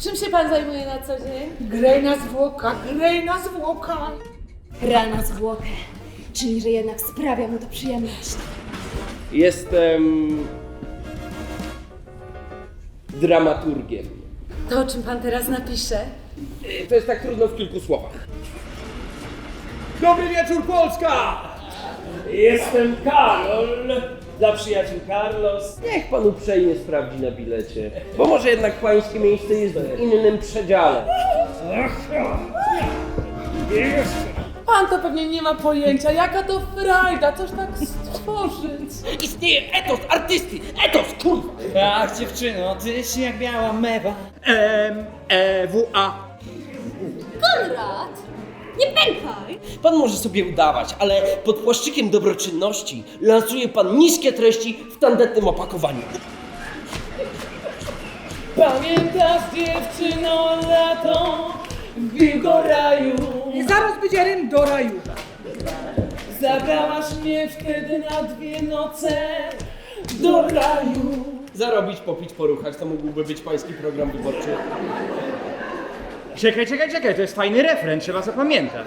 Czym się pan zajmuje na co dzień? Grej na zwłoka, grej na zwłoka. Rana zwłokę. Czyli, że jednak sprawia mu to przyjemność. Jestem dramaturgiem. To, o czym pan teraz napisze? To jest tak trudno w kilku słowach. Dobry wieczór Polska! Jestem Karol, dla przyjaciół Carlos. Niech pan uprzejmie sprawdzi na bilecie, bo może jednak pańskie miejsce jest w innym przedziale. Pan to pewnie nie ma pojęcia, jaka to frajda, coś tak stworzyć. Istnieje etos artysty, etos kurwa! Ach dziewczyno, tyś jak biała mewa. M, E, W, A. Konrad! Nie pękaj! Pan może sobie udawać, ale pod płaszczykiem dobroczynności lansuje pan niskie treści w tandetnym opakowaniu. Pamiętasz dziewczyno lato w Wilgoraju? Zaraz będzie rym do raju. Zabrałaś mnie wtedy na dwie noce do raju. Zarobić, popić, poruchać, to mógłby być pański program wyborczy. Czekaj, czekaj, czekaj, to jest fajny refren, trzeba zapamiętać.